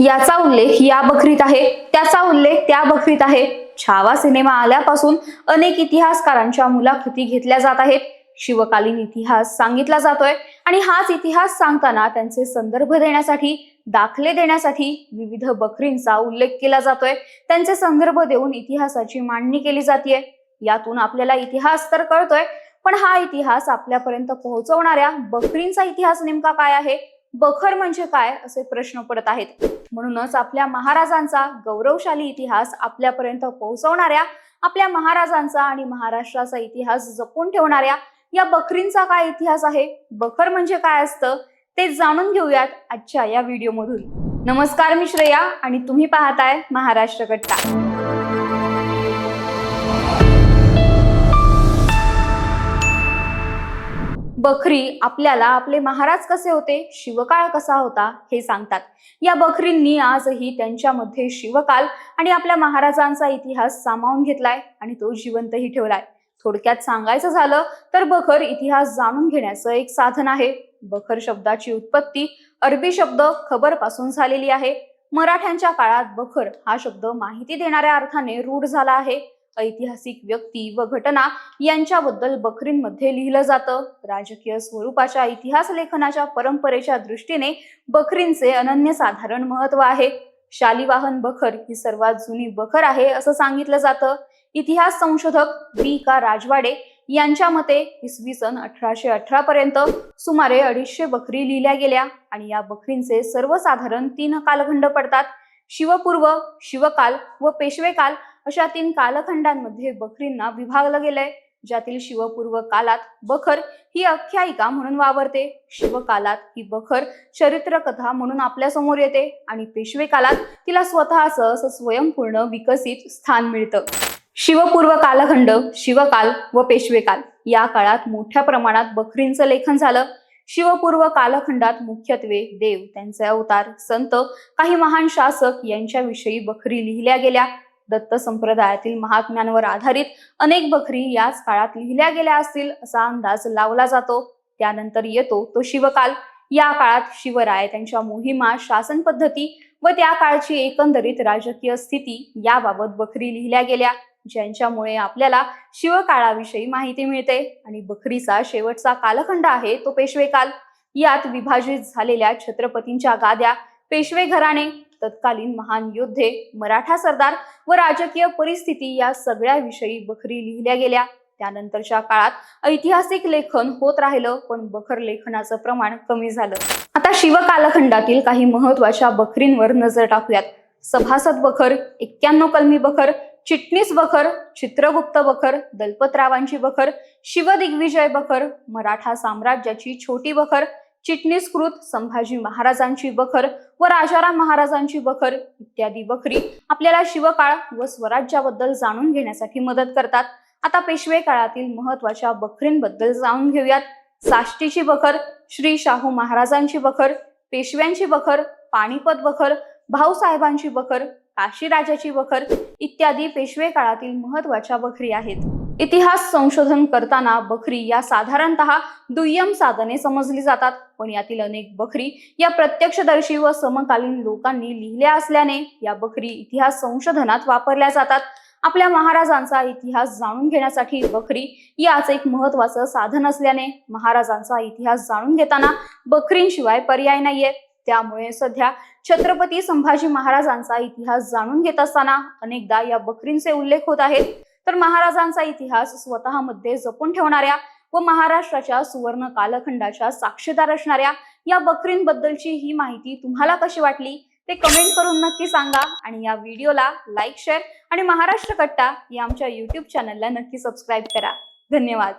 याचा उल्लेख या बखरीत आहे. त्याचा उल्लेख त्या बखरीत आहे. छावा सिनेमा आल्यापासून अनेक इतिहासकारांच्या मुलाखती घेतल्या जात आहेत. शिवकालीन इतिहास सांगितला जातोय आणि हाच इतिहास सांगताना त्यांचे संदर्भ देण्यासाठी दाखले देण्यासाठी विविध बकरींचा उल्लेख केला जातोय. त्यांचे संदर्भ देऊन इतिहासाची मांडणी केली जाते यातून आपल्याला इतिहास तर कळतोय पण हा इतिहास आपल्यापर्यंत पोहोचवणाऱ्या बकरींचा इतिहास नेमका काय आहे? बखर म्हणजे काय असे प्रश्न पडत आहेत. म्हणूनच आपल्या महाराजांचा गौरवशाली इतिहास आपल्यापर्यंत पोहोचवणाऱ्या आपल्या महाराजांचा आणि महाराष्ट्राचा इतिहास जपून ठेवणाऱ्या या बकरींचा काय इतिहास आहे? बखर म्हणजे काय असतं? ते जाणून घेऊयात आजच्या या व्हिडिओमधून. नमस्कार मी श्रेया आणि तुम्ही पाहताय महाराष्ट्र कट्टा. बखरी आपल्याला आपले महाराज कसे होते? शिवकाळ कसा होता? हे सांगतात. या बखरींनी आजही त्यांच्यामध्ये शिवकाल आणि आपल्या महाराजांचा इतिहास सामावून घेतलाय आणि तो जिवंतही ठेवलाय. थोडक्यात सांगायचं झालं तर बखर इतिहास जाणून घेण्याचं एक साधन आहे. बखर शब्दाची उत्पत्ती अरबी शब्द खबरपासून झालेली आहे. मराठ्यांच्या काळात बखर हा शब्द माहिती देणाऱ्या अर्थाने रूढ झाला आहे. ऐतिहासिक व्यक्ती व घटना यांच्याबद्दल बकरींमध्ये लिहिलं जातं. राजकीय स्वरूपाच्या इतिहास लेखनाच्या परंपरेच्या दृष्टीने बकरींचे अनन्यसाधारण महत्त्व आहे. शालिवाहन बखर ही सर्वात जुनी बखर आहे असं सांगितलं जातं. इतिहास संशोधक बी का राजवाडे यांच्या मते इसवी सन अठराशे अठरा पर्यंत सुमारे अडीचशे बकरी लिहिल्या गेल्या आणि या बकरींचे सर्वसाधारण तीन कालखंड पडतात. शिवपूर्व शिवकाल व पेशवेकाल अशा तीन कालखंडांमध्ये बकरींना विभागलं गेलंय. ज्यातील शिवपूर्व कालात बखर ही आख्यायिका म्हणून वावरते. शिवकालात ही बखर चरित्रकथा म्हणून आपल्यासमोर येते. आणि पेशवे कालात तिला स्वतःचं असं स्वयंपूर्ण विकसित स्थान मिळतं. शिवपूर्व कालखंड शिवकाल व पेशवेकाल या काळात मोठ्या प्रमाणात बखरींचं लेखन झालं. शिवपूर्व कालखंडात मुख्यत्वे देव त्यांचे अवतार संत काही महान शासक यांच्याविषयी बखरी लिहिल्या गेल्या. दत्त संप्रदायातील महात्म्यांवर आधारित अनेक बखरी याच काळात लिहिल्या गेल्या असतील असा अंदाज लावला जातो. त्यानंतर येतो तो शिवकाल. या काळात शिवराय त्यांच्या मोहिमा शासन पद्धती व त्या काळची एकंदरीत राजकीय स्थिती याबाबत बखरी लिहिल्या गेल्या ज्यांच्यामुळे आपल्याला शिवकाळाविषयी माहिती मिळते आणि बखरीचा शेवटचा कालखंड आहे तो पेशवे काल यात विभाजित झालेल्या छत्रपतींच्या गाद्या पेशवे घराणे तत्कालीन महान योद्धे मराठा सरदार व राजकीय परिस्थिती या सगळ्याविषयी बखरी लिहिल्या गेल्या. त्यानंतरच्या काळात ऐतिहासिक लेखन होत राहिलं पण बखर लेखनाचं प्रमाण कमी झालं. आता शिव कालखंडातील काही महत्त्वाच्या बखरींवर नजर टाकूयात. सभासद बखर एक्क्याण्णव कलमी बखर चिटणीस बखर चित्रगुप्त बखर दलपतरावांची बखर शिवदिग्विजय बखर मराठा साम्राज्याची छोटी बखर चिटणीसकृत संभाजी महाराजांची बखर व राजाराम महाराजांची बखर इत्यादी बखरी आपल्याला शिवकाळ व स्वराज्याबद्दल जाणून घेण्यासाठी मदत करतात. आता पेशवे काळातील महत्त्वाच्या बखरींबद्दल जाणून घेऊयात. साष्टीची बखर श्री शाहू महाराजांची बखर पेशव्यांची बखर पाणीपत बखर भाऊसाहेबांची बखर काशीराजाची बखर इत्यादी पेशवे काळातील महत्त्वाच्या बखरी आहेत. इतिहास संशोधन करताना बखरी या साधारणतः दुय्यम साधने समजली जातात. पण यातील अनेक बखरी या प्रत्यक्षदर्शी व समकालीन लोकांनी लिहिल्या असल्याने या बखरी इतिहास संशोधनात वापरल्या जातात. आपल्या महाराजांचा इतिहास जाणून घेण्यासाठी बखरी याच एक महत्वाचं साधन असल्याने महाराजांचा इतिहास जाणून घेताना बखरींशिवाय पर्याय नाहीये. त्यामुळे सध्या छत्रपती संभाजी महाराजांचा इतिहास जाणून घेत असताना अनेकदा या बकरींचे उल्लेख होत आहेत. तर महाराजांचा इतिहास स्वतःमध्ये जपून ठेवणाऱ्या व महाराष्ट्राच्या सुवर्ण कालखंडाच्या साक्षीदार असणाऱ्या या बकरींबद्दलची ही माहिती तुम्हाला कशी वाटली ते कमेंट करून नक्की सांगा आणि या व्हिडिओला लाईक शेअर आणि महाराष्ट्र कट्टा या आमच्या युट्यूब चॅनलला नक्की सबस्क्राईब करा. धन्यवाद.